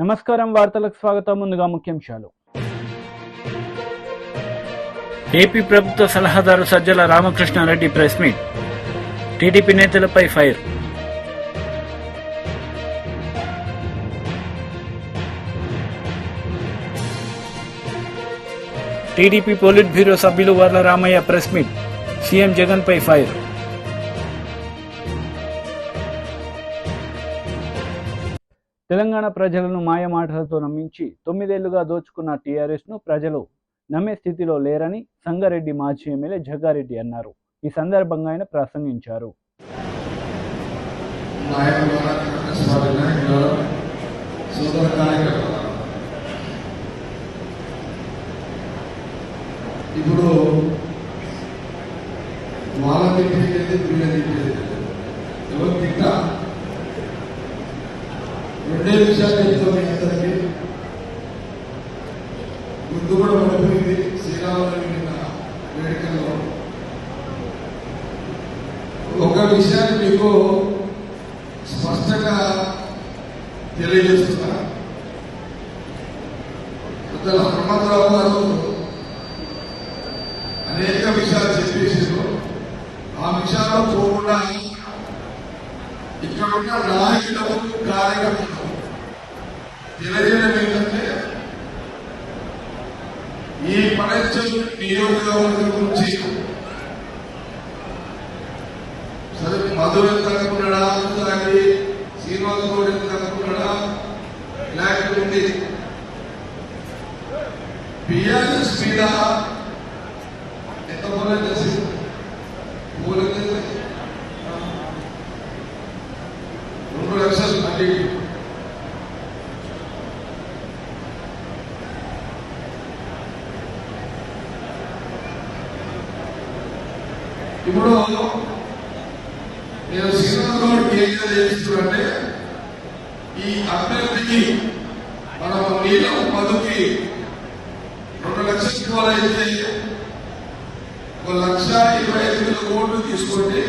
నమస్కారం వార్తలకు స్వాగతం. ముందుగా ముఖ్యాంశాలు. ఏపీ ప్రభుత్వ సలహాదారు Sajjala Ramakrishna Reddy press meet. TDP నేతలపై ఫైర్. టీడీపీ పోలిట్ బ్యూరో సభ్యులు Varla Ramaiah press meet. CM Jagan పై ఫైర్. తెలంగాణ ప్రజలను మాయ మాటలతో నమ్మించి తొమ్మిదేళ్ళుగా దోచుకున్న టీఆర్ఎస్ను ప్రజలు నమ్మే స్థితిలో లేరని సంగారెడ్డి మాజీ ఎమ్మెల్యే జగ్గారెడ్డి అన్నారు. ఈ సందర్భంగా ఆయన ప్రసంగించారు. ఇప్పుడు వాళ్ళ తిప్పేది వీళ్ళ ఎవరు తిట్టా? రెండే విషయాలు చెప్తాం మీ అందరికీ ముందు కూడా పడిపోయింది శ్రీరామనవమి వేడుకల్లో ఒక విషయాన్ని మీకు స్పష్టంగా తెలియజేస్తున్నా పెద్దల హనుమంతరావు గారు అనేక విషయాలు చెప్పేసారు ఆ విషయాల్లో పోకుండా ఇక్కడ ఉన్న నాయకులకు కార్యకర్తలు తెలియజేయడం ఏంటంటే ఈ పరీక్ష నియోజకవర్గం గురించి సరే మధుర ఎంత అనుకున్నాడా అలాగే శ్రీనివాస గౌడ్ ఎంత అనుకున్నాడా లేకపోతే బిఆర్ఎస్ మీద ఎంత పోలేదు చేసి పోలేదు రెండు లక్షలు మళ్ళీ ఇప్పుడు నేను శ్రీనివాస్ గౌడ్ ఏం చేస్తున్నానంటే ఈ అభ్యర్థికి మనం నీలం మధుకి రెండు లక్షలు ఇవ్వాలైతే ఒక లక్ష ఇరవై ఐదు వేల కోట్లు తీసుకోండి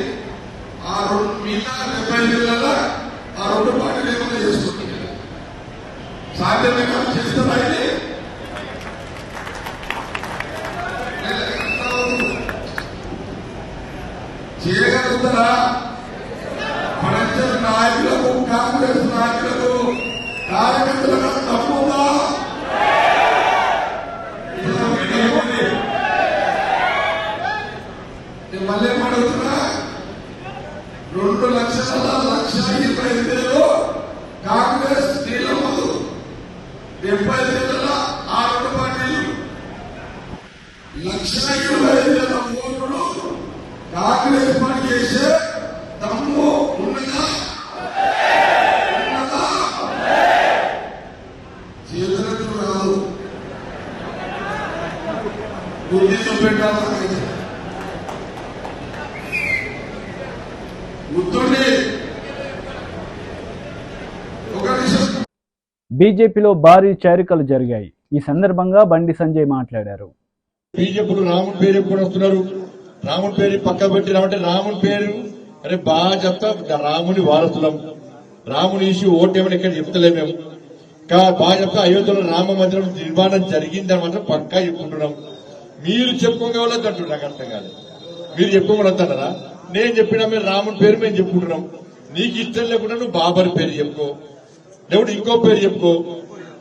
ఆ రెండు మిగతా డెబ్బై ఐదు వేల ఆ రెండు పార్టీలు ఏమైనా చేసుకోండి సాధ్యమే కాదు చేస్తామైతే చేయగలుగుతారా? మనందరి నాయకులకు కాంగ్రెస్ నాయకులకు కార్యకర్తలకు తప్పుగా నేను మళ్ళీ అడుగుతున్నా రెండు లక్షల లక్ష ఇరవై ఐదు వేలు కాంగ్రెస్ నీలమ్మదు డెబ్బై ఐదు వేల ఆ రెండు పార్టీలు లక్ష ఇరవై ఐదు వేల ఓట్లు పార్టీ చేసే దమ్ము ఉన్నదా? రాదు. బుద్ధితో పెట్టాలి గుర్తుండి బీజేపీలో భారీ చేరికలు జరిగాయి. ఈ సందర్భంగా బండి సంజయ్ మాట్లాడారు. బీజేపీలు రాముని పేరు ఎప్పుడు వస్తున్నారు. రాముని పేరు పక్క పెట్టినామంటే రాముని పేరు. అరే బాగా చెప్తా రాముని వారసులం. రాముని ఇష్యూ ఓటేమని ఇక్కడ చెప్తలే మేము. బాగా చెప్తా అయోధ్యలో రామ మందిరం నిర్మాణం జరిగిందని మాత్రం పక్కా చెప్పుకుంటున్నాం. మీరు చెప్పుకోగలదు అంటున్నారు నాకు అర్థం కాలేదు. మీరు చెప్పుకోగలుగుతారా నేను చెప్పినా మేము రాముని పేరు మేము చెప్పుకుంటున్నాం. నీకు ఇష్టం లేకుండా నువ్వు బాబర్ పేరు చెప్పుకో. లేకుంటే ఇంకో పేరు చెప్పుకో.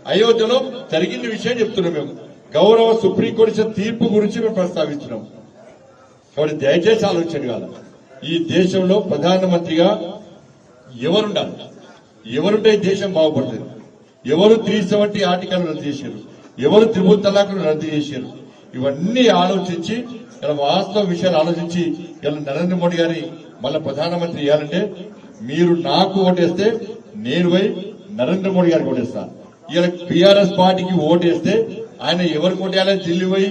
అయోధ్యలో జరిగిన విషయం చెప్తున్నాం మేము. గౌరవ సుప్రీంకోర్టు తీర్పు గురించి మేము ప్రస్తావిస్తున్నాం. కాబట్టి దయచేసి ఆలోచన కాదు. ఈ దేశంలో ప్రధానమంత్రిగా ఎవరుండాలి? ఎవరుంటే దేశం బాగుపడుతుంది? ఎవరు త్రీ సెవెంటీ ఆర్టికల్ రద్దు చేశారు? ఎవరు త్రిభుల్ తలాకులు రద్దు చేశారు? ఇవన్నీ ఆలోచించి ఇలా వాస్తవ విషయాలు ఆలోచించి ఇలా నరేంద్ర మోడీ గారి మళ్ళీ ప్రధానమంత్రి చేయాలంటే మీరు నాకు ఓటేస్తే నేను పోయి నరేంద్ర మోడీ గారికి ఓటేస్తాను ఇలా టీఆర్ఎస్ పార్టీకి ఓటేస్తే ఆయన ఎవరు కొట్టేయాలి ఢిల్లీ పోయి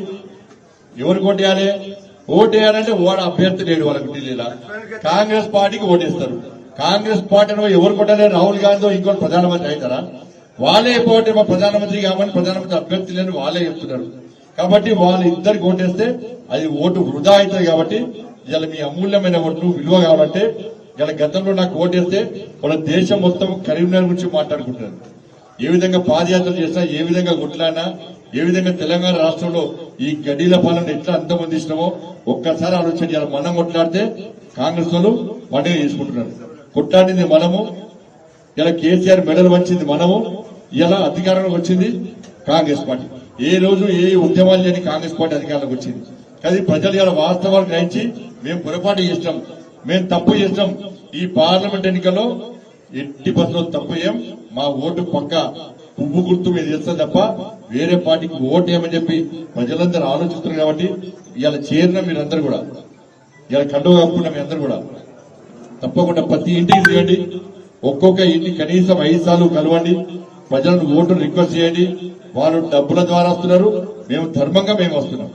ఎవరికి ఓటేయాలి? ఓటేయాలంటే ఓడ అభ్యర్థి లేడు వాళ్ళకి ఢిల్లీలో కాంగ్రెస్ పార్టీకి ఓటేస్తారు. కాంగ్రెస్ పార్టీని ఎవరు కొట్టాలి? రాహుల్ గాంధీ ఇంకోటి ప్రధానమంత్రి అవుతారా? వాళ్ళే పోటీ మా ప్రధానమంత్రి కావాలని ప్రధానమంత్రి అభ్యర్థి లేని వాళ్ళే చెప్తున్నారు. కాబట్టి వాళ్ళు ఇద్దరికి ఓటేస్తే అది ఓటు వృధా అవుతుంది కాబట్టి ఇలా మీ అమూల్యమైన ఓట్లు విలువ కావాలంటే ఇలా గతంలో నాకు ఓటేస్తే వాళ్ళ దేశం మొత్తం కరీంనగర్ గురించి మాట్లాడుకుంటున్నారు. ఏ విధంగా పాదయాత్రలు చేసినా ఏ విధంగా గుట్లానా ఏ విధంగా తెలంగాణ రాష్ట్రంలో ఈ గడ్డీల పాలన ఎట్లా అంతమందిస్తున్నామో ఒక్కసారి ఆలోచన చేయాలి. మనం కొట్లాడితే కాంగ్రెస్ వాళ్ళు పండుగ చేసుకుంటున్నారు. కొట్లాడింది మనము ఇలా కేసీఆర్ మెడల్ వచ్చింది మనము ఇలా అధికారంలోకి వచ్చింది కాంగ్రెస్ పార్టీ. ఏ రోజు ఏ ఉద్యమాలు లేని కాంగ్రెస్ పార్టీ అధికారంలోకి వచ్చింది. కానీ ప్రజలు ఇలా వాస్తవాలు గ్రహించి మేము పొరపాటు చేసినాం మేము తప్పు చేసినాం. ఈ పార్లమెంట్ ఎన్నికల్లో ఎట్టి బస్సులో తప్పు ఏం మా ఓటు పక్క. పువ్వు గుర్తు మీద చేస్తాం తప్ప వేరే పార్టీకి ఓటు ఏమని చెప్పి ప్రజలందరూ ఆలోచిస్తున్నారు కాబట్టి ఇవాళ చేరిన మీరందరూ కూడా ఇలా కండవ కప్పుకున్న మీ అందరూ కూడా తప్పకుండా ప్రతి ఇంటికి చేయండి ఒక్కొక్క ఇంటి కనీసం ఐదు సార్లు కలవండి. ప్రజలను ఓటు రిక్వెస్ట్ చేయండి. వాళ్ళు డబ్బుల ద్వారా వస్తున్నారు. మేము ధర్మంగా మేము వస్తున్నాం.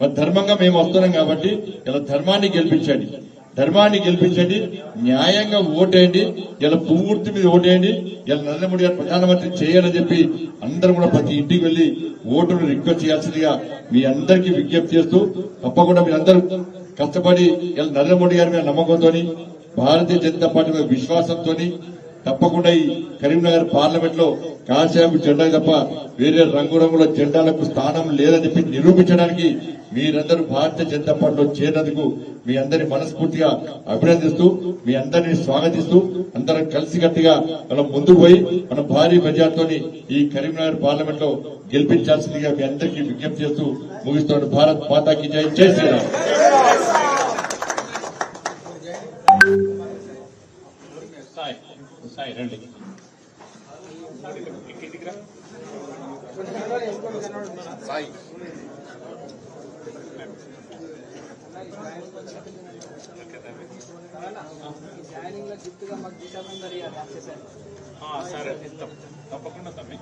మరి ధర్మంగా మేము వస్తున్నాం కాబట్టి ఇలా ధర్మాన్ని గెలిపించండి. ధర్మాన్ని గెలిపించండి న్యాయంగా ఓటేయండి ఇలా పువ్వుర్తి మీద ఓటేయండి ఇలా నరేంద్ర మోడీ గారు ప్రధానమంత్రి చేయాలని చెప్పి అందరూ కూడా ప్రతి ఇంటికి వెళ్ళి ఓటును రిక్వెస్ట్ చేయాల్సిందిగా మీ అందరికీ విజ్ఞప్తి చేస్తూ తప్పకుండా మీరందరూ కష్టపడి ఇలా నరేంద్ర మోడీ గారి మీద నమ్మకంతో భారతీయ జనతా పార్టీ మీద విశ్వాసంతో తప్పకుండా ఈ కరీంనగర్ పార్లమెంట్లో కాషాయపు జెండా తప్ప వేరే రంగురంగుల జెండాలకు స్థానం లేదని చెప్పి నిరూపించడానికి మీరందరూ భారతీయ జనతా పార్టీలో చేరినందుకు మీ అందరి మనస్ఫూర్తిగా అభినందిస్తూ మీ అందరిని స్వాగతిస్తూ అందరం కలిసికట్టుగా మనం ముందుకు పోయి మనం భారీ మెజార్టీతో ఈ కరీంనగర్ పార్లమెంట్లో గెలిపించాల్సిందిగా మీ అందరికీ విజ్ఞప్తి చేస్తూ ముగిస్తున్నాడు భారత్ మాతాకి జై. జై శ్రీరామ్. సరే ఇస్తాం తప్పకుండా తమ్మి.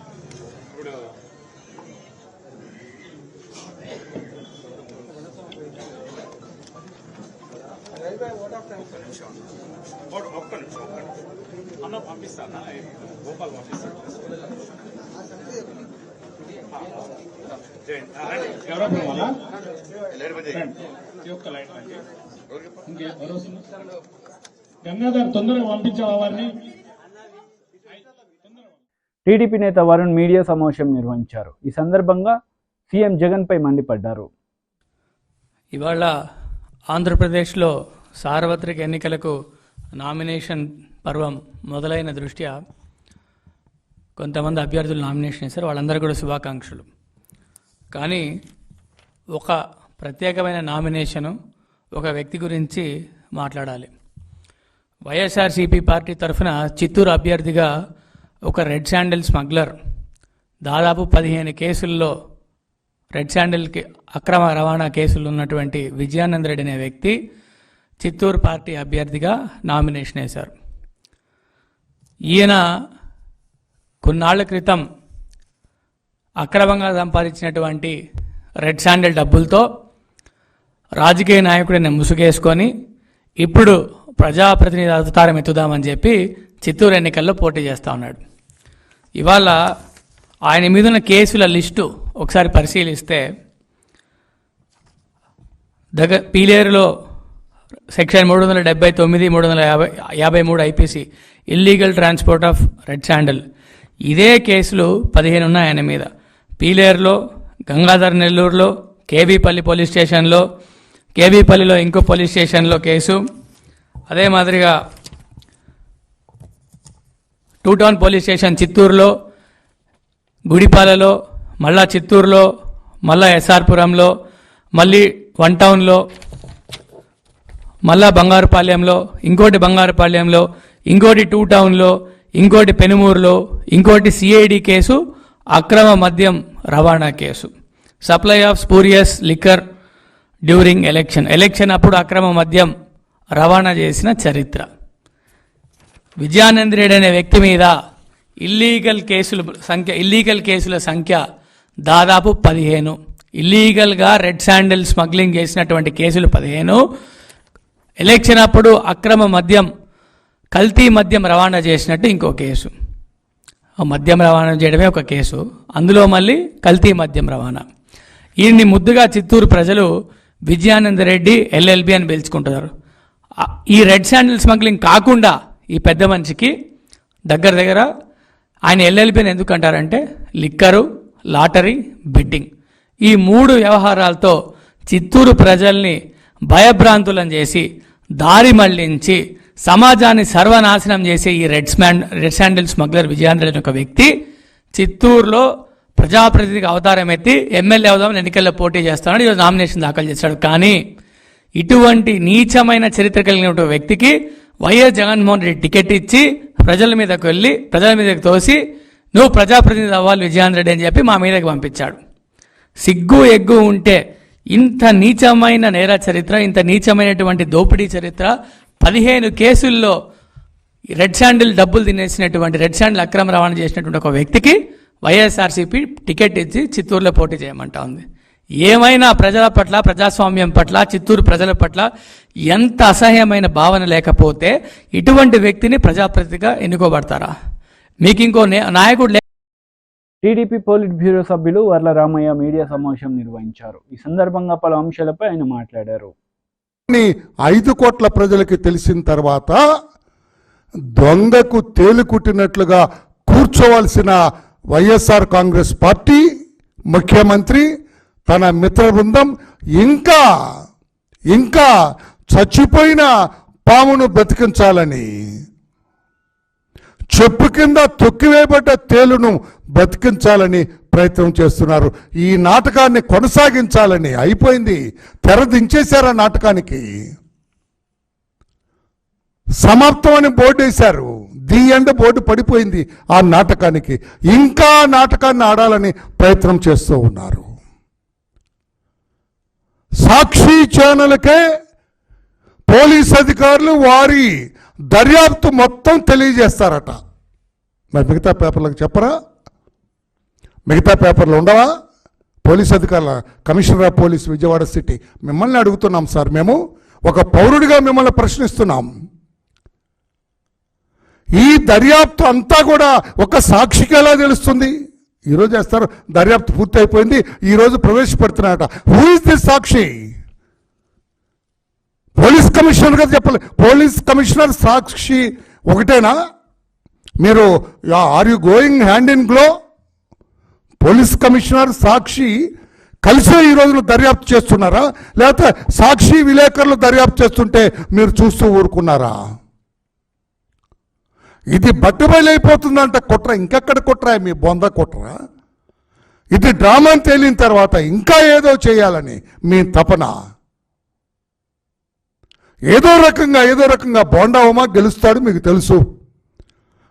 ఒక్క ఒక్క నిమిషం ఒక్క నిమిషం. అన్న పంపిస్తానా? గోపాల్. ఎవరో ఒక్క లైట్. ఇంకెవరు? గంగాధర్ తొందరగా పంపించావా వారిని? టీడీపీ నేత వరుణ్ మీడియా సమావేశం నిర్వహించారు. ఈ సందర్భంగా సీఎం జగన్పై మండిపడ్డారు. ఇవాళ ఆంధ్రప్రదేశ్లో సార్వత్రిక ఎన్నికలకు నామినేషన్ పర్వం మొదలైన దృష్ట్యా కొంతమంది అభ్యర్థులు నామినేషన్ చేశారు వాళ్ళందరూ కూడా శుభాకాంక్షలు. కానీ ఒక ప్రత్యేకమైన నామినేషను ఒక వ్యక్తి గురించి మాట్లాడాలి. వైఎస్ఆర్సీపీ పార్టీ తరఫున చిత్తూరు అభ్యర్థిగా ఒక రెడ్ శాండిల్ స్మగ్లర్ దాదాపు పదిహేను కేసుల్లో రెడ్ శాండిల్కి అక్రమ రవాణా కేసులు ఉన్నటువంటి విజయానంద రెడ్డి అనే వ్యక్తి చిత్తూరు పార్టీ అభ్యర్థిగా నామినేషన్ వేశారు. ఈయన కొన్నాళ్ళ క్రితం అక్రమంగా సంపాదించినటువంటి రెడ్ శాండిల్ డబ్బులతో రాజకీయ నాయకుడిని ముసుగేసుకొని ఇప్పుడు ప్రజాప్రతినిధి అవతారం ఎత్తుదామని చెప్పి చిత్తూరు ఎన్నికల్లో పోటీ చేస్తా ఉన్నాడు. ఇవాళ ఆయన మీద ఉన్న కేసుల లిస్టు ఒకసారి పరిశీలిస్తే దగ్గర పీలేరులో సెక్షన్ మూడు వందల డెబ్బై తొమ్మిది మూడు వందల యాభై యాభై మూడు IPC illegal transport of red sandal ఇదే కేసులు పదిహేను ఉన్నాయి ఆయన మీద. పీలేరులో గంగాధర్ నెల్లూరులో కేబీపల్లి పోలీస్ స్టేషన్లో కేబీపల్లిలో ఇంకో పోలీస్ స్టేషన్లో కేసు. అదే మాదిరిగా టూ టౌన్ పోలీస్ స్టేషన్ చిత్తూరులో గుడిపాలలో మళ్ళా చిత్తూరులో మళ్ళా ఎస్ఆర్పురంలో మళ్ళీ వన్ టౌన్లో మళ్ళా బంగారుపాళ్యంలో ఇంకోటి బంగారుపాళ్యంలో ఇంకోటి టూ టౌన్లో ఇంకోటి పెనుమూరులో ఇంకోటి సిఐడి కేసు అక్రమ మద్యం రవాణా case. Supply of spurious liquor during election election అప్పుడు అక్రమ మద్యం రవాణా చేసిన చరిత్ర. విజయానంద్ రెడ్డి అనే వ్యక్తి మీద ఇల్లీగల్ కేసులు సంఖ్య ఇల్లీగల్ కేసుల సంఖ్య దాదాపు పదిహేను. ఇల్లీగల్గా రెడ్ శాండిల్ స్మగ్లింగ్ చేసినటువంటి కేసులు పదిహేను. ఎలక్షన్ అప్పుడు అక్రమ మద్యం కల్తీ మద్యం రవాణా చేసినట్టు ఇంకో కేసు. మద్యం రవాణా చేయడమే ఒక కేసు. అందులో మళ్ళీ కల్తీ మద్యం రవాణా. ఈయన్ని ముద్దుగా చిత్తూరు ప్రజలు విజయానంద రెడ్డి ఎల్ఎల్బి అని పిలుచుకుంటున్నారు. ఈ రెడ్ శాండిల్ స్మగ్లింగ్ కాకుండా ఈ పెద్ద మనిషికి దగ్గర దగ్గర ఆయన ఎల్ఎల్బిని ఎందుకు అంటారంటే లిక్కరు లాటరీ బెట్టింగ్ ఈ మూడు వ్యవహారాలతో చిత్తూరు ప్రజల్ని భయభ్రాంతులను చేసి దారి మళ్ళించి సమాజాన్ని సర్వనాశనం చేసే ఈ రెడ్ స్మాండ్ రెడ్ శాండిల్ స్మగ్లర్ విజయాంధ్ర ఒక వ్యక్తి చిత్తూరులో ప్రజాప్రతినిధికి అవతారం ఎత్తి ఎమ్మెల్యే అవుదామని ఎన్నికల్లో పోటీ చేస్తానని ఈరోజు నామినేషన్ దాఖలు చేశాడు. కానీ ఇటువంటి నీచమైన చరిత్ర కలిగిన వ్యక్తికి వైఎస్ జగన్మోహన్ రెడ్డి టికెట్ ఇచ్చి ప్రజల మీదకు వెళ్ళి ప్రజల మీదకి తోసి నువ్వు ప్రజాప్రతినిధి అవ్వాలి విజయాంధ్ర అని చెప్పి మా మీదకి పంపించాడు. సిగ్గు ఎగ్గు ఉంటే ఇంత నీచమైన నేర చరిత్ర ఇంత నీచమైనటువంటి దోపిడీ చరిత్ర పదిహేను కేసుల్లో రెడ్ శాండిల్ డబ్బులు తినేసినటువంటి రెడ్ శాండిల్ అక్రమ రవాణా చేసినటువంటి ఒక వ్యక్తికి వైఎస్ఆర్సీపీ టికెట్ ఇచ్చి చిత్తూరులో పోటీ చేయమంటా ఉంది. ఏమైనా ప్రజల పట్ల ప్రజాస్వామ్యం పట్ల చిత్తూరు ప్రజల పట్ల ఎంత అసహ్యమైన భావన లేకపోతే ఇటువంటి వ్యక్తిని ప్రజాప్రతిగా ఎన్నుకోబడతారా? మీకు ఇంకో నే- నాయకుడు లే- టీడీపీ పోలిట్ బ్యూరో సభ్యులు వర్ల రామయ్య మీడియా సమావేశం నిర్వహించారు. ఈ సందర్భంగా పలు అంశాలపై ఆయన మాట్లాడారు. ఐదు కోట్ల ప్రజలకి తెలిసిన తర్వాత దొంగకు తేలికుట్టినట్లుగా కూర్చోవలసిన వైఎస్ఆర్ కాంగ్రెస్ పార్టీ ముఖ్యమంత్రి తన మిత్ర బృందం ఇంకా ఇంకా చచ్చిపోయిన పామును బ్రతికించాలని చెప్పు కింద తొక్కివేయబడ్డ తేలును బతికించాలని ప్రయత్నం చేస్తున్నారు. ఈ నాటకాన్ని కొనసాగించాలని అయిపోయింది. తెర దించేశారు ఆ నాటకానికి? సమాప్తం అని బోర్డు వేశారు. ది ఎండ్ బోర్డు పడిపోయింది ఆ నాటకానికి. ఇంకా నాటకాన్ని ఆడాలని ప్రయత్నం చేస్తూ ఉన్నారు. సాక్షి ఛానల్కే పోలీస్ అధికారులు వారి దర్యాప్తు మొత్తం తెలియజేస్తారట. మరి మిగతా పేపర్లకు చెప్పరా? మిగతా పేపర్లు ఉండవా? పోలీస్ అధికారుల commissioner of police Vijayawada city. మిమ్మల్ని అడుగుతున్నాం సార్ మేము. ఒక పౌరుడిగా మిమ్మల్ని ప్రశ్నిస్తున్నాం. ఈ దర్యాప్తు అంతా కూడా ఒక సాక్షికి ఎలా తెలుస్తుంది. ఈరోజు చేస్తారు దర్యాప్తు పూర్తి అయిపోయింది ఈరోజు ప్రవేశపెడుతున్నారట. Who is this Sakshi? Police commissioner garu చెప్పాలి. పోలీస్ కమిషనర్ సాక్షి ఒకటేనా? మీరు are you going hand in glove police commissioner Sakshi కలిసే ఈ రోజున దర్యాప్తు చేస్తున్నారా? లేకపోతే సాక్షి విలేకరులు దర్యాప్తు చేస్తుంటే మీరు చూస్తూ ఊరుకున్నారా? ఇది బట్టుబయలైపోతుందంట కుట్ర. ఇంకెక్కడ కుట్ర? మీ బొంద కుట్ర? ఇది డ్రామాని తేలిన తర్వాత ఇంకా ఏదో చేయాలని మీ తపన. ఏదో రకంగా ఏదో రకంగా బోండావమా గెలుస్తాడు మీకు తెలుసు.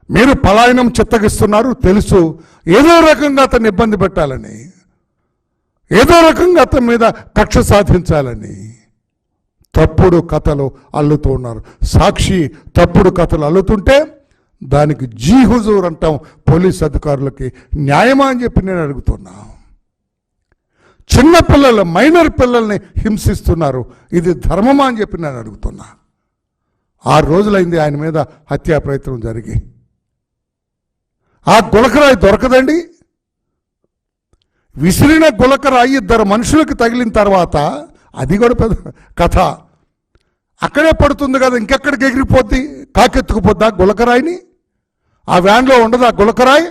మీరు పలాయనం చిత్తగిస్తున్నారు తెలుసు. ఏదో రకంగా అతన్ని ఇబ్బంది పెట్టాలని. ఏదో రకంగా అతని మీద కక్ష సాధించాలని. తప్పుడు కథలు అల్లుతూ ఉన్నారు. సాక్షి తప్పుడు కథలు అల్లుతుంటే దానికి జీ హుజూర్ అంటాం పోలీస్ అధికారులకి న్యాయమా అని చెప్పి నేను అడుగుతున్నాను చిన్న పిల్లలు మైనర్ పిల్లల్ని హింసిస్తున్నారు. ఇది ధర్మమా అని చెప్పి నేను అడుగుతున్నా. ఆరు రోజులైంది ఆయన మీద హత్యా ప్రయత్నం జరిగి. ఆ గులకరాయి దొరకదండి. విసిరిన గులకరాయి ఇద్దరు మనుషులకు తగిలిన తర్వాత అది కూడా పెద్ద కథ. అక్కడే పడుతుంది కదా ఇంకెక్కడికి ఎగిరిపోద్ది? కాకెత్తుకుపోద్దా గులకరాయిని? ఆ వ్యాన్లో ఉండదు ఆ గులకరాయి?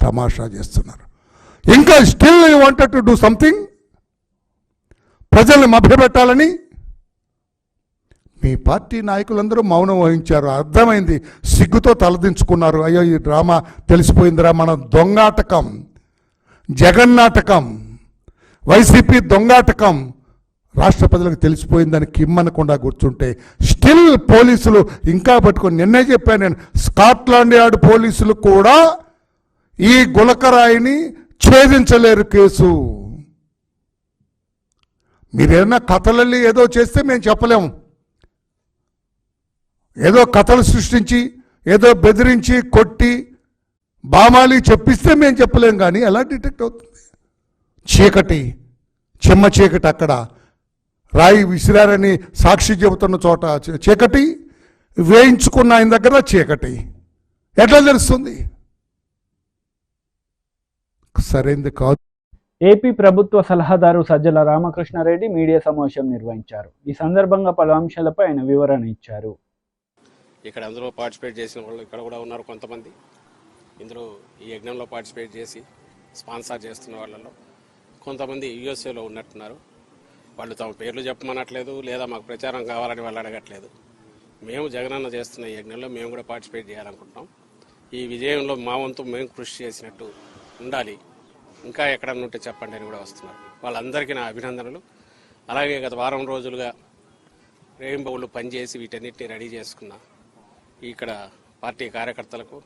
తమాషా చేస్తున్నారు. ఇంకా still you wanted to do something ప్రజల్ని మభ్యపెట్టాలని? మీ పార్టీ నాయకులందరూ మౌనం వహించారు. అర్థమైంది. సిగ్గుతో తలదించుకున్నారు. అయ్యో ఈ డ్రామా తెలిసిపోయిందిరా. మన దొంగాటకం. జగన్నాటకం. వైసీపీ దొంగాటకం. రాష్ట్ర ప్రజలకు తెలిసిపోయిందని కిమ్మనకుండా కూర్చుంటే స్టిల్ పోలీసులు ఇంకా పట్టుకొని నిన్నే చెప్పాను నేను స్కాట్లాండ్ యార్డ్ పోలీసులు కూడా ఈ గులకరాయిని ఛేదించలేరు కేసు. మీరేమైనా కథలల్లి ఏదో చేస్తే మేము చెప్పలేము. ఏదో కథలు సృష్టించి ఏదో బెదిరించి కొట్టి బామాలి చెప్పిస్తే మేము చెప్పలేం కానీ ఎలా డిటెక్ట్ అవుతుంది? చీకటి చెమ్మ చీకటి అక్కడ. రాయి విసిరారని సాక్షి చెబుతున్న చోట చీకటి వేయించుకున్న ఆయన దగ్గర చీకటి. ఎట్లా తెలుస్తుంది? సరైంది కాదు. ఏపీ ప్రభుత్వ సలహాదారు సజ్జల రామకృష్ణారెడ్డి మీడియా సమావేశం నిర్వహించారు. ఈ సందర్భంగా పలు అంశాలపై ఆయన వివరణ ఇచ్చారు. ఇక్కడ అందులో పార్టిసిపేట్ చేసిన వాళ్ళు ఇక్కడ కూడా ఉన్నారు కొంతమంది. ఇందులో ఈ యజ్ఞంలో పార్టిసిపేట్ చేసి స్పాన్సర్ చేస్తున్న వాళ్ళలో కొంతమంది యుఎస్ఏలో ఉన్నట్టున్నారు. వాళ్ళు తమ పేర్లు చెప్పమనట్లేదు లేదా మాకు ప్రచారం కావాలని వాళ్ళు అడగట్లేదు. మేము జగనన్న చేస్తున్న ఈ యజ్ఞంలో మేము కూడా పార్టిసిపేట్ చేయాలనుకుంటున్నాం. ఈ విజయంలో మా వంతు మేము కృషి చేసినట్టు ఉండాలి. ఇంకా ఎక్కడన్నా ఉంటే చెప్పండి అని కూడా వస్తున్నారు. వాళ్ళందరికీ నా అభినందనలు. అలాగే గత వారం రోజులుగా రేయింబౌళ్ళు పనిచేసి వీటన్నిటిని రెడీ చేసుకున్న ఇక్కడ పార్టీ కార్యకర్తలకు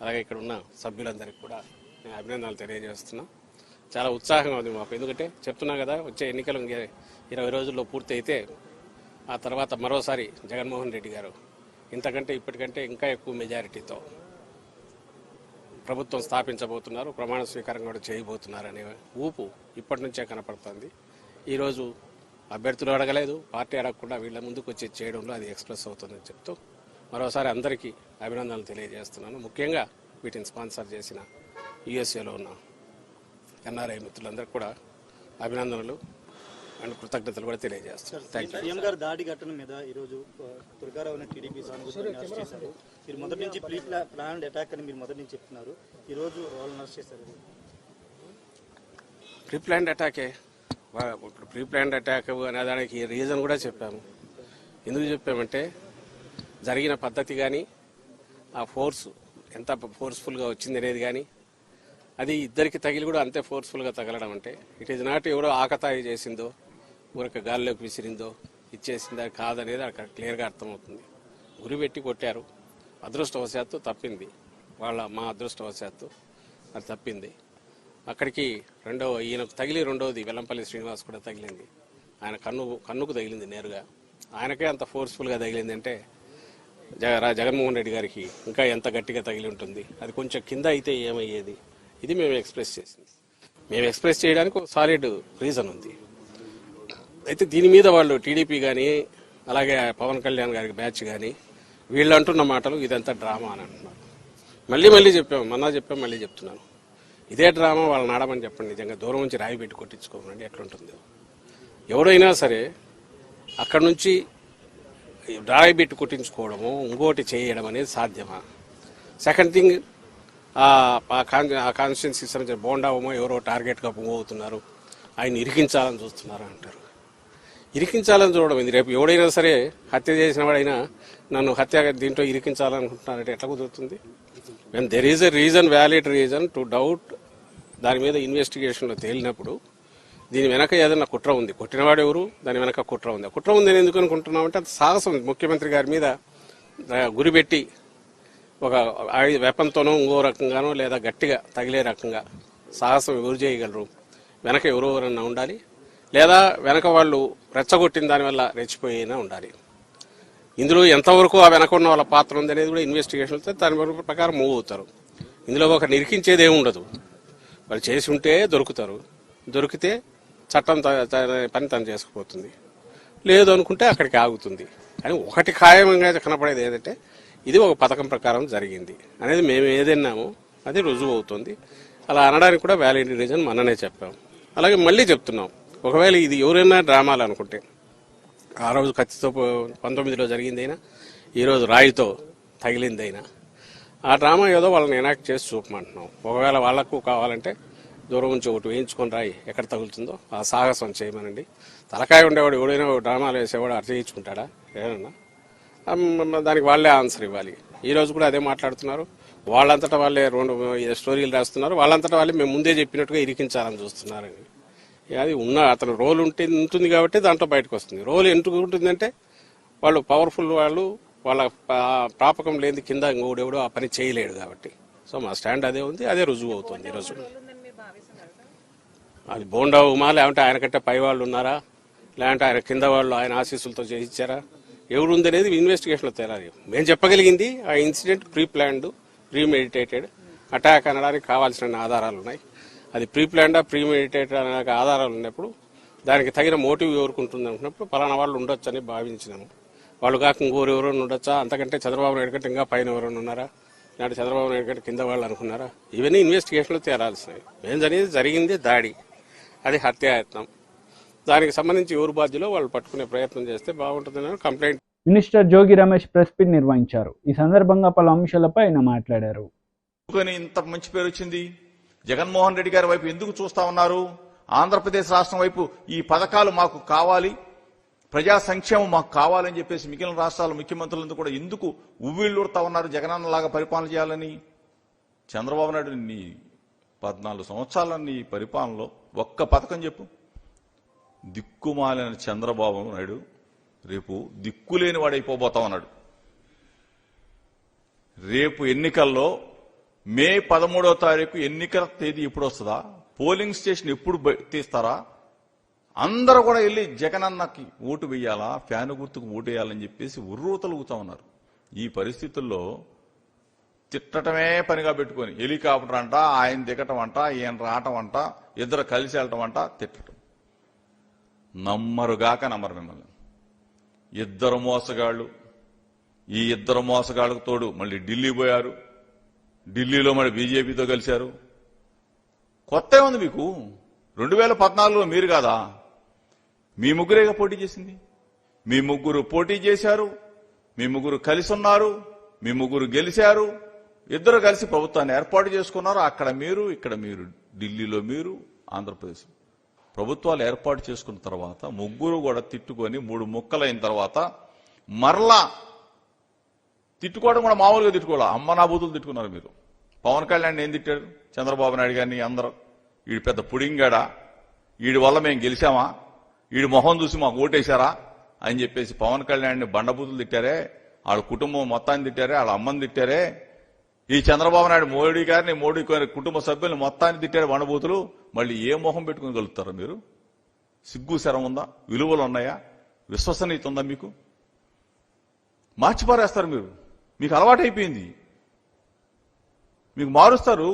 అలాగే ఇక్కడ ఉన్న సభ్యులందరికీ కూడా నేను అభినందనలు తెలియజేస్తున్నా. చాలా ఉత్సాహంగా ఉంది మాకు. ఎందుకంటే చెప్తున్నా కదా వచ్చే ఎన్నికలు ఇరవై రోజుల్లో పూర్తి అయితే ఆ తర్వాత మరోసారి జగన్మోహన్ రెడ్డి గారు ఇంతకంటే ఇప్పటికంటే ఇంకా ఎక్కువ మెజారిటీతో ప్రభుత్వం స్థాపించబోతున్నారు ప్రమాణ స్వీకారం కూడా చేయబోతున్నారు అనే ఊపు ఇప్పటి నుంచే కనపడుతుంది. ఈరోజు అభ్యర్థులు అడగలేదు పార్టీ అడగకుండా వీళ్ళ ముందుకు వచ్చి చేయడంలో అది ఎక్స్ప్రెస్ అవుతుందని చెప్తూ మరోసారి అందరికీ అభినందనలు తెలియజేస్తున్నాను. ముఖ్యంగా వీటిని స్పాన్సర్ చేసిన యుఎస్ఏలో ఉన్న ఎన్ఆర్ఐ మిత్రులందరికీ కూడా అభినందనలు. అండ్ కృతజ్ఞతలు కూడా తెలియజేస్తున్నాను థ్యాంక్ యూ సీఎం గారు దాడి ఘటన మీద ఈరోజు దుర్గారావు టీడీపీ సానుభూతిని అరెస్ట్ చేశారు. మీరు మొదటి నుంచి ప్రీ ప్లాన్ అటాక్ అని మీరు మొదటి నుంచి చెప్తున్నారు. ఈ రోజు వాళ్ళని అరెస్ట్ చేశారు. ప్రీ ప్లాన్డ్ అటాకే ఇప్పుడు ప్రీ ప్లాన్డ్ అటాక్ అనే దానికి రీజన్ కూడా చెప్పాము. ఎందుకు చెప్పామంటే జరిగిన పద్ధతి కానీ ఆ ఫోర్స్ ఎంత ఫోర్స్ఫుల్గా వచ్చింది అనేది కానీ అది ఇద్దరికి తగిలి కూడా అంతే ఫోర్స్ఫుల్గా తగలడం అంటే ఇట్ ఈజ్ నాట్ ఎవరో ఆకతాయి చేసిందో ఊరికి గాల్లోకి విసిరిందో ఇచ్చేసిందా కాదనేది అక్కడ క్లియర్గా అర్థమవుతుంది. గురి పెట్టి కొట్టారు. అదృష్టవశాత్తు తప్పింది. వాళ్ళ మా అదృష్టవశాత్తు అది తప్పింది. అక్కడికి రెండవ ఈయనకు తగిలి రెండవది వెల్లంపల్లి శ్రీనివాస్ కూడా తగిలింది. ఆయన కన్ను కన్నుకు తగిలింది నేరుగా. ఆయనకే అంత ఫోర్స్ఫుల్గా తగిలింది అంటే జగ రా- జగన్మోహన్ రెడ్డి గారికి ఇంకా ఎంత గట్టిగా తగిలి ఉంటుంది. అది కొంచెం కింద అయితే ఏమయ్యేది? ఇది మేము ఎక్స్ప్రెస్ చేసింది. మేము ఎక్స్ప్రెస్ చేయడానికి ఒక సాలిడ్ రీజన్ ఉంది. అయితే దీని మీద వాళ్ళు టీడీపీ కానీ అలాగే పవన్ కళ్యాణ్ గారికి బ్యాచ్ కానీ వీళ్ళు అంటున్న మాటలు ఇదంతా డ్రామా అని అంటున్నారు. మళ్ళీ మళ్ళీ చెప్పాము మొన్న చెప్పాము మళ్ళీ చెప్తున్నాను. ఇదే డ్రామా వాళ్ళని నాడమని చెప్పండి నిజంగా దూరం నుంచి రాయి పెట్టి కొట్టించుకోమనండి ఎట్లుంటుంది. ఎవరైనా సరే అక్కడ నుంచి రాయి పెట్టి కొట్టించుకోవడము ఇంకోటి చేయడం అనేది సాధ్యమా? సెకండ్ థింగ్ ఆ కాన్స్టిట్యున్సీ సంబంధించిన బోండావమో ఎవరో టార్గెట్గా మూవ్ అవుతున్నారు ఆయన ఇరికించాలని చూస్తున్నారు అంటారు. ఇరికించాలని చూడడం ఇది. రేపు ఎవడైనా సరే హత్య చేసిన వాడైనా నన్ను హత్య దీంట్లో ఇరికించాలనుకుంటున్నారంటే ఎట్లా కుదురుతుంది? When there is a reason valid reason to doubt దాని మీద ఇన్వెస్టిగేషన్లో తేలినప్పుడు దీని వెనక ఏదైనా కుట్ర ఉంది. కొట్టినవాడు ఎవరు? దాని వెనక కుట్ర ఉంది. కుట్ర ఉంది అని ఎందుకు అనుకుంటున్నామంటే అది సాహసం. ముఖ్యమంత్రి గారి మీద గురిపెట్టి ఒక వెపంతోనో ఇంకో రకంగానో లేదా గట్టిగా తగిలే రకంగా సాహసం ఎవరు చేయగలరు? వెనక ఎవరో ఎవరన్నా ఉండాలి? లేదా వెనక వాళ్ళు రెచ్చగొట్టిన దానివల్ల రెచ్చిపోయినా ఉండాలి. ఇందులో ఎంతవరకు ఆ వెనక ఉన్న వాళ్ళ పాత్ర ఉంది అనేది కూడా ఇన్వెస్టిగేషన్ వస్తే దాని ప్రకారం మూవ్ అవుతారు. ఇందులో ఒక నిరికించేది ఏమి ఉండదు. వాళ్ళు చేసి ఉంటే దొరుకుతారు. దొరికితే చట్టం త- పని తను చేసుకుపోతుంది. లేదు అనుకుంటే అక్కడికి ఆగుతుంది. కానీ ఒకటి ఖాయంగా కనపడేది ఏంటంటే ఇది ఒక పథకం ప్రకారం జరిగింది. అనేది మేము ఏదన్నామో అది రుజువు అవుతుంది. అలా అనడానికి కూడా వ్యాలిడ్ రీజన్ మననే చెప్పాం. అలాగే మళ్ళీ చెప్తున్నాం. ఒకవేళ ఇది ఎవరైనా డ్రామాలు అనుకుంటే ఆ రోజు కత్తితో పంతొమ్మిదిలో జరిగిందైనా ఈరోజు రాయితో తగిలిందైనా ఆ డ్రామా ఏదో వాళ్ళని ఎనాక్ట్ చేసి చూపమంటున్నాం. ఒకవేళ వాళ్ళకు కావాలంటే దూరం నుంచి ఒకటి వేయించుకొని రాయి ఎక్కడ తగులుతుందో ఆ సాహసం చేయమనండి. తలకాయ ఉండేవాడు ఎవడైనా ఒక డ్రామాలు వేసేవాడు అర్థం చేయించుకుంటాడా? ఏమన్నా? దానికి వాళ్ళే ఆన్సర్ ఇవ్వాలి. ఈరోజు కూడా అదే మాట్లాడుతున్నారు. వాళ్ళంతటా వాళ్ళే రెండు స్టోరీలు రాస్తున్నారు. వాళ్ళంతటా వాళ్ళే మేము ముందే చెప్పినట్టుగా ఇరికించాలని చూస్తున్నారండి. అది ఉన్న అతను రోల్ ఉంటే ఉంటుంది కాబట్టి దాంట్లో బయటకు వస్తుంది. రోల్ ఎందుకు ఉంటుందంటే వాళ్ళు పవర్ఫుల్ వాళ్ళు వాళ్ళ పా- ప్రాపకం లేని కింద ఇంకోడెవడో ఆ పని చేయలేడు కాబట్టి. సో మా స్టాండ్ అదే ఉంది అదే రుజువు అవుతుంది ఈరోజు అది బోండా ఉమా లేకుంటే ఆయన కంటే పై వాళ్ళు ఉన్నారా? లేదంటే ఆయన కింద వాళ్ళు ఆయన ఆశీస్సులతో చేయించారా? ఎవరు ఉంది అనేది ఇన్వెస్టిగేషన్లో తేలాలి. మేము చెప్పగలిగింది ఆ incident pre planned premeditated attack అనడానికి కావాల్సిన ఆధారాలు ఉన్నాయి. అది ప్రీ ప్లాన్డా ప్రీ మెడిటేటెడ్ అనే ఆధారాలు ఉన్నప్పుడు దానికి తగిన మోటివ్ ఎవరికి ఉంటుంది అనుకున్నప్పుడు పలానా వాళ్ళు ఉండొచ్చు అని భావించినాము. వాళ్ళు కాక ఇంకోరు ఎవరైనా ఉండొచ్చా? అంతకంటే చంద్రబాబు నాయుడు కంటే ఇంకా పైన ఎవరైనా ఉన్నారా? లేదంటే చంద్రబాబు నాయుడు కంటే కింద వాళ్ళు అనుకున్నారా? ఇవన్నీ ఇన్వెస్టిగేషన్లో తేరాల్సినవి. ఏం జరిగింది? జరిగింది దాడి. అది హత్యాయత్నం. దానికి సంబంధించి ఎవరు బాధ్యులో వాళ్ళు పట్టుకునే ప్రయత్నం చేస్తే బాగుంటుందని complaint. Minister Jogi Ramesh press నిర్వహించారు. ఈ సందర్భంగా పలు అంశాలపై ఆయన మాట్లాడారు. ఇంత మంచి పేరు వచ్చింది? జగన్మోహన్ రెడ్డి గారి వైపు ఎందుకు చూస్తా ఉన్నారు? ఆంధ్రప్రదేశ్ రాష్ట్రం వైపు ఈ పథకాలు మాకు కావాలి ప్రజా సంక్షేమం మాకు కావాలని చెప్పేసి మిగిలిన రాష్ట్రాల ముఖ్యమంత్రులందరూ కూడా ఎందుకు ఉవ్విళ్ళూరుతా ఉన్నారు జగనన్నలాగా పరిపాలన చేయాలని? చంద్రబాబు నాయుడు నీ పద్నాలుగు సంవత్సరాల నీ పరిపాలనలో ఒక్క పథకం చెప్పు. దిక్కుమాలిన చంద్రబాబు నాయుడు రేపు దిక్కులేని వాడైపోబోతా ఉన్నాడు. రేపు ఎన్నికల్లో మే పదమూడవ తారీఖు ఎన్నికల తేదీ ఎప్పుడు వస్తుందా పోలింగ్ స్టేషన్ ఎప్పుడు తీస్తారా? అందరూ కూడా వెళ్ళి జగనన్నకి ఓటు వేయాలా? ఫ్యాన్ గుర్తుకు ఓటు వేయాలని చెప్పేసి ఉర్రూ తలుగుతా ఉన్నారు. ఈ పరిస్థితుల్లో తిట్టటమే పనిగా పెట్టుకొని హెలికాప్టర్ అంట ఆయన దిగటం అంట ఈయన రావటం అంట ఇద్దరు కలిసి వెళ్ళటం అంట తిట్టటం. నమ్మరుగాక నమ్మరు మిమ్మల్ని. ఇద్దరు మోసగాళ్ళు. ఈ ఇద్దరు మోసగాళ్ళకు తోడు మళ్ళీ ఢిల్లీ పోయారు. ఢిల్లీలో మరి బీజేపీతో కలిశారు. కొత్త ఉంది మీకు? రెండు వేల పద్నాలుగులో మీరు కాదా? మీ ముగ్గురేగా పోటీ చేసింది. మీ ముగ్గురు పోటీ చేశారు. మీ ముగ్గురు కలిసి ఉన్నారు మీ ముగ్గురు గెలిచారు. ఇద్దరు కలిసి ప్రభుత్వాన్ని ఏర్పాటు చేసుకున్నారు. అక్కడ మీరు ఇక్కడ మీరు. ఢిల్లీలో మీరు ఆంధ్రప్రదేశ్. ప్రభుత్వాలు ఏర్పాటు చేసుకున్న తర్వాత ముగ్గురు కూడా తిట్టుకొని మూడు ముక్కలైన తర్వాత మరలా తిట్టుకోవడం కూడా మామూలుగా తిట్టుకోవాలి? అమ్మ నా బూతులు తిట్టుకున్నారు మీరు. పవన్ కళ్యాణ్ ఏం తిట్టారు చంద్రబాబు నాయుడు గారిని అందరూ. వీడి పెద్ద పుడింగాడా? వీడి వల్ల మేము గెలిచామా? వీడి మొహం చూసి మాకు ఓటేశారా? అని చెప్పేసి పవన్ కళ్యాణ్ని బండబూతులు తిట్టారే వాళ్ళ కుటుంబం మొత్తాన్ని తిట్టారే వాళ్ళ అమ్మని తిట్టారే. ఈ చంద్రబాబు నాయుడు మోడీ గారిని మోడీ గారి కుటుంబ సభ్యులు మొత్తాన్ని తిట్టారు బండబూతులు. మళ్ళీ ఏ మొహం పెట్టుకుని గలుగుతారు మీరు? సిగ్గు శరం ఉందా? విలువలు ఉన్నాయా? విశ్వసనీయత ఉందా మీకు? మార్చిపారేస్తారు మీరు. మీకు అలవాటు అయిపోయింది మీకు మారుస్తారు.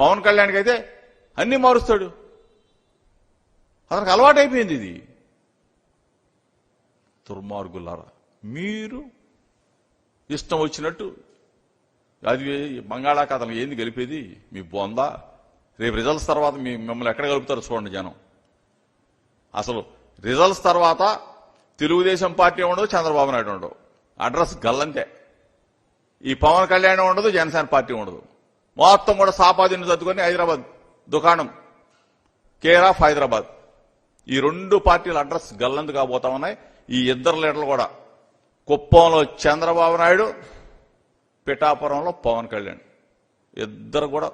పవన్ కళ్యాణ్కి అయితే అన్ని మారుస్తాడు. అతనికి అలవాటు అయిపోయింది ఇది. దుర్మార్గులారా మీరు ఇష్టం వచ్చినట్టు అది బంగాళాఖాతం ఏంది గెలిపేది? మీ బొందా. రేపు రిజల్ట్స్ తర్వాత మీ మిమ్మల్ని ఎక్కడ కలుపుతారు చూడండి జనం. అసలు రిజల్ట్స్ తర్వాత తెలుగుదేశం పార్టీ ఉండదు చంద్రబాబు నాయుడు ఉండదు. అడ్రస్ గల్లంతే. ఈ పవన్ కళ్యాణ్ ఉండదు జనసేన పార్టీ ఉండదు. మొత్తం కూడా సాపాదిని చదువుకొని హైదరాబాద్ దుకాణం. Care of Hyderabad. ఈ రెండు పార్టీల అడ్రస్ గల్లందు కాబోతా ఉన్నాయి. ఈ ఇద్దరు లీడర్లు కూడా. కుప్పంలో చంద్రబాబు నాయుడు పిఠాపురంలో పవన్ కళ్యాణ్. ఇద్దరు కూడా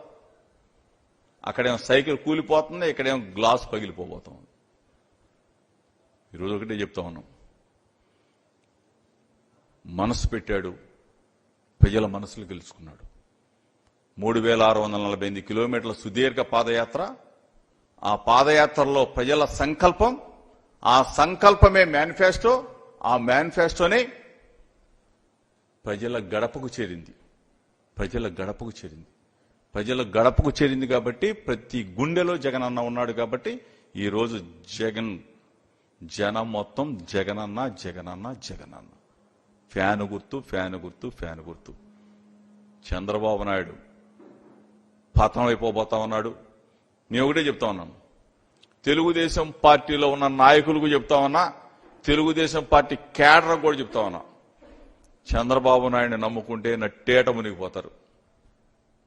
అక్కడేమో సైకిల్ కూలిపోతుంది ఇక్కడేమో గ్లాస్ పగిలిపోబోతుంది. ఈరోజు ఒకటే చెప్తా ఉన్నాం. మనసు పెట్టాడు. ప్రజల మనసులు గెలుచుకున్నాడు. మూడు వేల ఆరు వందల నలభై ఎనిమిది కిలోమీటర్ల సుదీర్ఘ పాదయాత్ర. ఆ పాదయాత్రలో ప్రజల సంకల్పం ఆ సంకల్పమే మేనిఫెస్టో ఆ మేనిఫెస్టోనే ప్రజల గడపకు చేరింది. ప్రజల గడపకు చేరింది. ప్రజల గడపకు చేరింది కాబట్టి ప్రతి గుండెలో జగనన్న ఉన్నాడు కాబట్టి ఈరోజు జగన్ జనం మొత్తం జగనన్న జగనన్న జగనన్న. ఫ్యాను గుర్తు ఫ్యాను గుర్తు ఫ్యాను గుర్తు. చంద్రబాబు నాయుడు పతనం అయిపోబోతా ఉన్నాడు. నేను ఒకటే చెప్తా ఉన్నాను. తెలుగుదేశం పార్టీలో ఉన్న నాయకులకు చెప్తా ఉన్నా తెలుగుదేశం పార్టీ కేడర్ కూడా చెప్తా ఉన్నా. చంద్రబాబు నాయుడిని నమ్ముకుంటే నట్టేట మునిగిపోతారు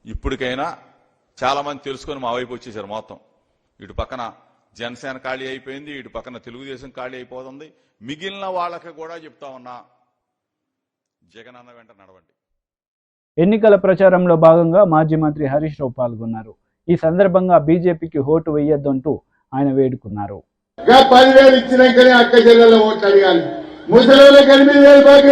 ఇప్పటికైనా చాలా మంది తెలుసుకొని మా వైపు వచ్చేసారు మొత్తం. ఇటు పక్కన జనసేన ఖాళీ అయిపోయింది ఇటు పక్కన తెలుగుదేశం ఖాళీ అయిపోతుంది. మిగిలిన వాళ్ళకి కూడా చెప్తా ఉన్నా జగన్ అన్న వెంట నడవండి. ఎన్నికల ప్రచారంలో భాగంగా మాజీ మంత్రి హరీష్ రావు పాల్గొన్నారు. ఈ సందర్భంగా బీజేపీకి ఓటు వేయొద్దంటూ ఆయన వేడుకున్నారు. పదివేలు ఇచ్చినాకనే అక్క జిల్లాలో ఓట్లు అడగాలి. ముసలిళ్ళకి ఎనిమిది వేలు బాకీ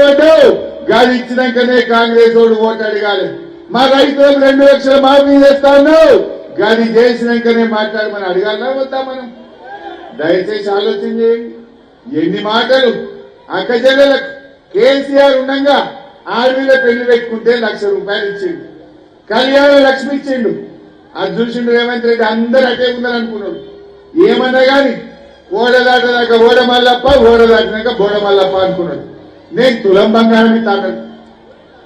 గాలి ఇచ్చినాకనే కాంగ్రెస్ ఓటు ఓటు అడగాలి. మా రైతులకు రెండు లక్షల మాఫీ చేస్తా ఉన్నావు గాలి చేసినాకనే మాట్లాడమని అడగాలన్నా వద్దా మనం? దయచేసి ఆలోచన చేయండి. ఎన్ని మాటలు? అక్క జిల్లాలకు కేసీఆర్ ఉండగా ఆర్మీలో పెళ్ళి పెట్టుకుంటే లక్ష రూపాయలు ఇచ్చిండు. కళ్యాణ లక్ష్మి ఇచ్చిండు. అది చూసిండు రేవంత్ రెడ్డి అందరు అటే ఉందని అనుకున్నాడు ఏమన్నా గాని ఓడదాటదాక ఓడమల్లప్ప ఓడదాటినాక బోడమల్లప్ప అనుకున్నాడు. నేను తులం బంగారం ఇస్తాను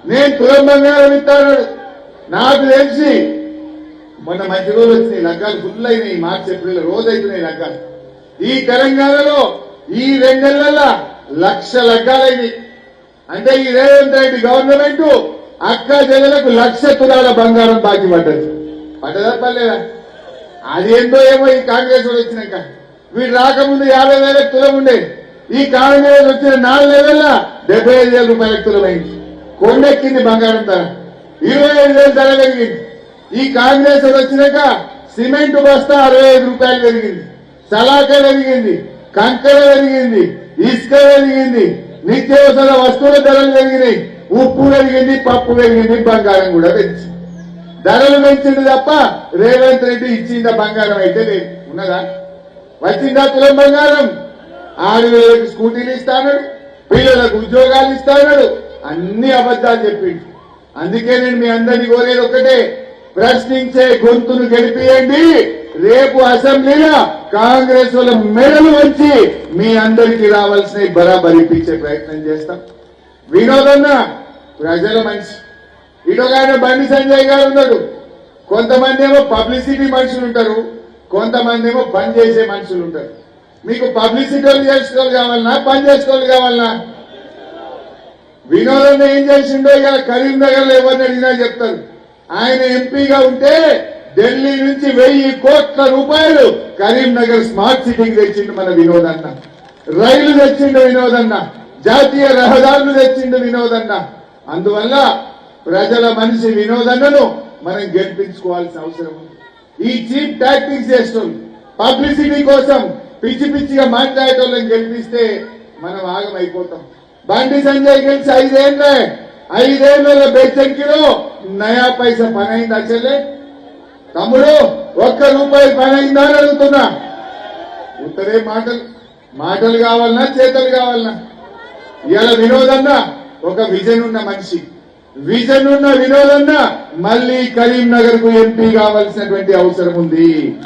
నేను తులం బంగారం ఇస్తాను నాకు తెలిసి మొన్న మంచి రోజు వచ్చినాయి లగ్గాలు ఫుల్ అయినాయి. మార్చి ఏప్రిల్ రోజు అవుతున్నాయి లగ్గాలు. ఈ తెలంగాణలో ఈ రెండేళ్ళలో లక్ష లగ్గాలైనాయి. అంటే ఇదేంటంటే గవర్నమెంట్ అక్క జగలకు లక్ష తులాల బంగారం బాకీ పడ్డది. పడ్డదా పర్లేదా అదేంటో ఏమో ఈ కాంగ్రెస్ వాడు వచ్చినాక. వీడు రాకముందు యాభై వేలకు తులం ఉండేది ఈ కాంగ్రెస్ వచ్చిన నాలుగు వేల డెబ్బై ఐదు వేల రూపాయలకు తులమైంది కొండెక్కింది బంగారం ధర. ఇరవై ఐదు వేలు ధర పెరిగింది. ఈ కాంగ్రెస్ వచ్చినాక సిమెంట్ బస్తా అరవై ఐదు రూపాయలు పెరిగింది. సలాక పెరిగింది. కంకర పెరిగింది. ఇసుక పెరిగింది. నిత్యావసర వస్తువుల ధరలు పెరిగినాయి. ఉప్పు పెరిగింది పప్పు పెరిగింది బంగారం కూడా పెరిగింది. ధరలు పెంచింది తప్ప రేవంత్ రెడ్డి ఇచ్చిందా బంగారం అయితే లేదు. ఉన్నదా? వచ్చిందా తులం బంగారం? ఆడపిల్లలకు స్కూటీలు ఇస్తాడు పిల్లలకు ఉద్యోగాలు ఇస్తాడు అన్ని అబద్ధాలు చెప్పిండు. అందుకే నేను మీ అందరినీ కోరేది ఒకటే ప్రశ్నించే గొంతును గడిపియండి రేపు అసెంబ్లీలో కాంగ్రెస్ వాళ్ళ మెడలు వచ్చి మీ అందరికి రావాల్సిన బరాబర్ ఇప్పించే ప్రయత్నం చేస్తాం. వినోదన్న ప్రజల మనిషి. ఇటొక బండి సంజయ్ గారు ఉన్నాడు. కొంతమంది ఏమో పబ్లిసిటీ మనుషులు ఉంటారు. కొంతమంది ఏమో పని చేసే మనుషులు ఉంటారు. మీకు పబ్లిసిటీ వాళ్ళు చేసుకోవాలి కావాలన్నా పని చేసుకోవాలి కావాలన్నా వినోదన్న ఏం చేసిండో ఇలా కరీంనగర్లో ఎవరిని అడిగినా చెప్తారు. ఆయన ఎంపీగా ఉంటే ఢిల్లీ నుంచి వెయ్యి కోట్ల రూపాయలు కరీంనగర్ స్మార్ట్ సిటీకి తెచ్చిండు మన వినోదన్న. రైలు తెచ్చిండు వినోదన్న. జాతీయ రహదారులు తెచ్చిండు వినోదన్న. అందువల్ల ప్రజల మనిషి వినోదన్నను మనం గెలిపించుకోవాల్సిన అవసరం ఉంది. ఈ చీప్ టాక్టిక్స్ చేస్తుంది. పబ్లిసిటీ కోసం పిచ్చి పిచ్చిగా మాట్లాడేటోళ్ళని గెలిపిస్తే మనం ఆగమైపోతాం. బండి సంజయ్ గెలిచి ఐదేళ్ళే ఐదేళ్ళ బెచ్చంకిలో నయా పైసా పని అయిందా చెల్లె? తమ్ముడు ఒక్క రూపాయి పని అయిందా అని అడుగుతున్నా. ఉత్తరే మాటలు మాటలు కావాలన్నా చేతలు కావాలన్నా. ఇలా వినోదన్నా ఒక విజన్ ఉన్న మనిషి. విజన్ ఉన్న వినోదన్న మళ్ళీ కరీంనగర్కు ఎంపీ కావాల్సినటువంటి అవసరం ఉంది.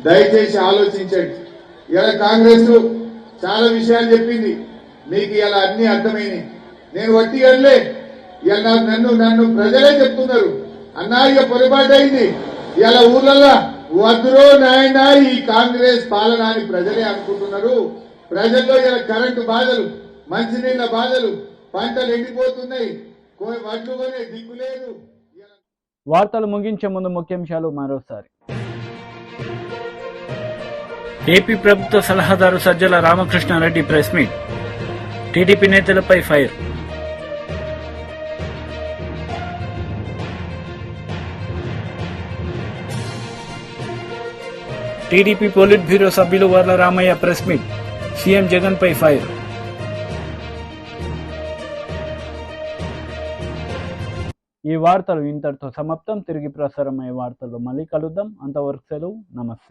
దయచేసి ఆలోచించండి. ఇలా కాంగ్రెస్ చాలా విషయాలు చెప్పింది. మీకు ఇలా అన్ని అర్థమైనాయి. నేను వట్టి అనలే ఇలా నన్ను నన్ను ప్రజలే చెప్తున్నారు. అన్నా ఇక పొరపాటు అయింది. ఇలా ఊర్లలో వద్దురో నాయన ఈ కాంగ్రెస్ పాలన అని ప్రజలే అనుకుంటున్నారు. ప్రజల్లో ఇలా కరెంటు బాధలు మంచినీళ్ళ బాధలు పంటలు ఎండిపోతున్నాయి. వడ్లు కొనే దిక్కు లేదు. వార్తలు ముగించే ముందు ముఖ్యాంశాలు మరోసారి. ఏపీ ప్రభుత్వ సలహాదారు Sajjala Ramakrishna Reddy press meet. TDP నేతలపై ఫైర్. టీడీపీ పోలిట్ బ్యూరో సభ్యులు Varla Ramaiah press meet. CM Jagan పై ఫైర్. ఈ వార్తలు ఇంతటితో సమాప్తం. తిరిగి ప్రసారమయ్యే వార్తల్లో మళ్ళీ కలుద్దాం. అంతవరకు సెలవు. నమస్తే.